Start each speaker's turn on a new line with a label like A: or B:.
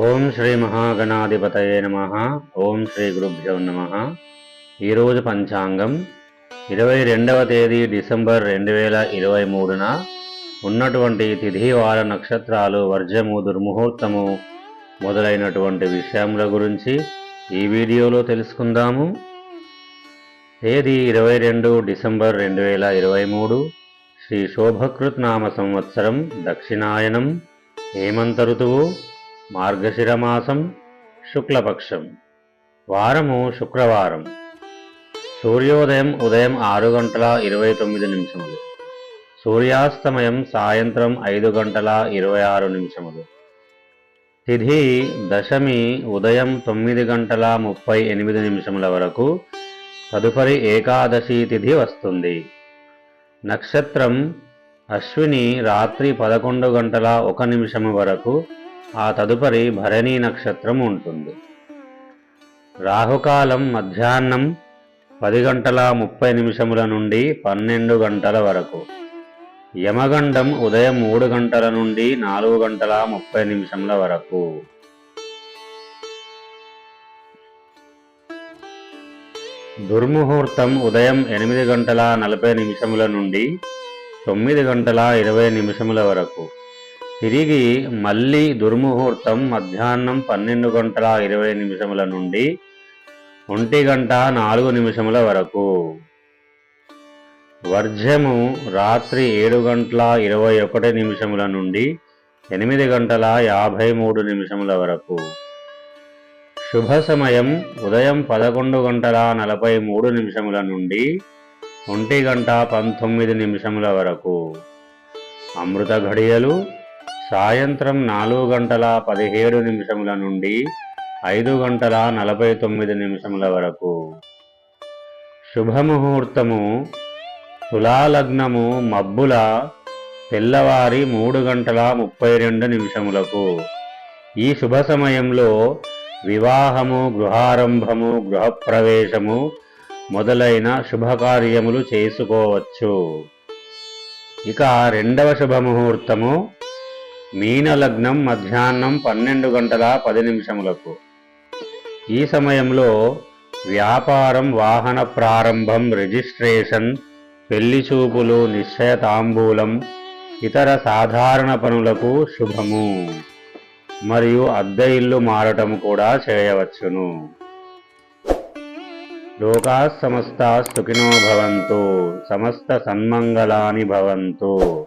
A: ఓం శ్రీ మహాగణాధిపతయే నమ. ఓం శ్రీ గురుభ్యో నమ. ఈరోజు పంచాంగం ఇరవై రెండవ తేదీ డిసెంబర్ రెండు వేల ఇరవై మూడున ఉన్నటువంటి తిథి వార నక్షత్రాలు వర్జము దుర్ముహూర్తము మొదలైనటువంటి విషయముల గురించి ఈ వీడియోలో తెలుసుకుందాము. తేదీ ఇరవై రెండు డిసెంబర్ రెండు వేల ఇరవై మూడు. శ్రీ శోభకృత్ నామ సంవత్సరం దక్షిణాయనం హేమంత ఋతువు. మార్గశిరమాసం శుక్లపక్షం. వారము శుక్రవారం. సూర్యోదయం ఉదయం ఆరు గంటల ఇరవై తొమ్మిది నిమిషములు. సూర్యాస్తమయం సాయంత్రం ఐదు గంటల ఇరవై ఆరు నిమిషములు. తిథి దశమి ఉదయం తొమ్మిది గంటల ముప్పై ఎనిమిది నిమిషముల వరకు తదుపరి ఏకాదశి తిథి వస్తుంది. నక్షత్రం అశ్విని రాత్రి పదకొండు గంటల ఒక నిమిషము వరకు ఆ తదుపరి భరణీ నక్షత్రం ఉంటుంది. రాహుకాలం మధ్యాహ్నం పది గంటల ముప్పై నిమిషముల నుండి పన్నెండు గంటల వరకు. యమగండం ఉదయం మూడు గంటల నుండి నాలుగు గంటల ముప్పై నిమిషముల వరకు. దుర్ముహూర్తం ఉదయం ఎనిమిది గంటల నలభై నిమిషముల నుండి తొమ్మిది గంటల ఇరవై నిమిషముల వరకు. తిరిగి మళ్ళీ దుర్ముహూర్తం మధ్యాహ్నం పన్నెండు గంటల ఇరవై నిమిషముల నుండి ఒంటి గంట నాలుగు నిమిషముల వరకు. వర్జము రాత్రి ఏడు గంటల ఇరవై ఒకటి నిమిషముల నుండి ఎనిమిది గంటల యాభై మూడు నిమిషముల వరకు. శుభ సమయం ఉదయం పదకొండు గంటల నలభై మూడు నిమిషముల నుండి ఒంటి గంట పంతొమ్మిది నిమిషముల వరకు. అమృత ఘడియలు సాయంత్రం నాలుగు గంటల పదిహేడు నిమిషముల నుండి ఐదు గంటల నలభై తొమ్మిది నిమిషముల వరకు. శుభముహూర్తము తులాలగ్నము మబ్బుల తెల్లవారి మూడు గంటల ముప్పై రెండు నిమిషములకు. ఈ శుభ సమయంలో వివాహము గృహారంభము గృహప్రవేశము మొదలైన శుభకార్యములు చేసుకోవచ్చు. ఇక రెండవ శుభముహూర్తము మీనలగ్నం మధ్యాహ్నం పన్నెండు గంటల పది నిమిషములకు. ఈ సమయంలో వ్యాపారం వాహన ప్రారంభం రిజిస్ట్రేషన్ పెళ్ళి చూపులు నిశ్చయ తాంబూలం ఇతర సాధారణ పనులకు శుభము. మరియు అద్దె ఇల్లు మారటం కూడా చేయవచ్చును. లోకా సమస్త సుఖినో భవంతు సమస్త సన్మంగళాని భవంతు.